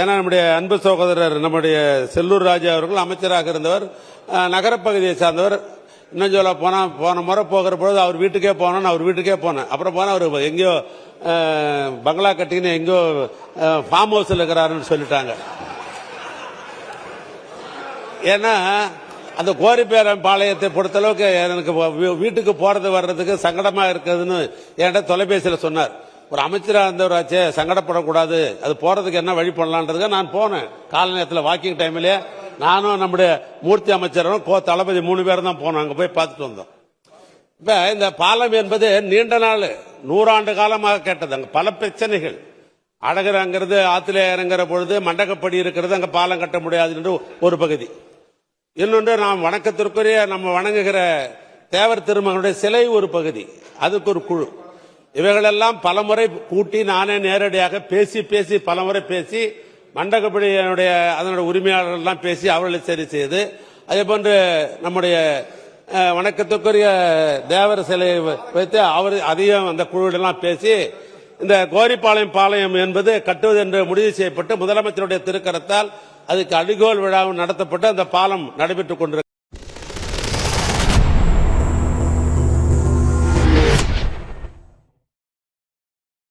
ஏன்னா நம்முடைய அன்பு சகோதரர் நம்முடைய செல்லூர் ராஜா அவர்கள் அமைச்சராக இருந்தவர் நகரப்பகுதியை சார்ந்தவர். இன்னும் சொல்ல போனால் போன முறை போகிற பொழுது அவர் வீட்டுக்கே போனோம் அவர் வீட்டுக்கே போனேன். அப்புறம் போனால் அவர் எங்கேயோ பங்களா கட்டின்னு எங்கேயோ ஃபார்ம் ஹவுஸில் இருக்கிறாருன்னு சொல்லிட்டாங்க. ஏன்னா அந்த கோரிப்பேரன் பாளையத்தை பொறுத்தளவுக்கு எனக்கு வீட்டுக்கு போகிறது வர்றதுக்கு சங்கடமாக இருக்குதுன்னு என்கிட்ட தொலைபேசியில் சொன்னார். ஒரு அமைச்சராக இருந்தவராச்சே சங்கடப்படக்கூடாது. அது போறதுக்கு என்ன வழி பண்ணலான்றதுக்கு நான் போனேன். கால நேரத்தில் வாக்கிங் டைம்லயே நானும் நம்முடைய மூர்த்தி அமைச்சரும் கோ தளபதி மூணு பேரும் தான் போனோம். அங்கே போய் பார்த்துட்டு வந்தோம். இப்போ இந்த பாலம் என்பது நீண்ட நாள் நூறாண்டு காலமாக கேட்டது. அங்கே பல பிரச்சனைகள். அழகர் அங்கிறது ஆத்துல இறங்குற பொழுது மண்டகப்படி இருக்கிறது. அங்கே பாலம் கட்ட முடியாது என்று ஒரு பகுதி. இன்னொன்று நாம் வணக்கத்திற்குரிய நம்ம வணங்குகிற தேவர் திருமகனுடைய சிலை ஒரு பகுதி. அதுக்கு ஒரு குழு. இவைகளெல்லாம் பலமுறை கூட்டி நானே நேரடியாக பேசி பேசி பலமுறை பேசி மண்டகப்படியினுடைய அதனுடைய உரிமையாளர்கள்லாம் பேசி அவர்களை சரி செய்து அதே போன்று நம்முடைய வணக்கத்துக்குரிய தேவர சிலையை வைத்து அவர் அதையும் அந்த குழுவிடலாம் பேசி இந்த கோரிப்பாளையம் பாளையம் என்பது கட்டுவது என்று முடிவு செய்யப்பட்டு முதலமைச்சருடைய திருக்கரத்தால் அதுக்கு அடிகோல் விழாவும் நடத்தப்பட்டு அந்த பாலம் நடைபெற்றுக் கொண்டிருக்கிறது.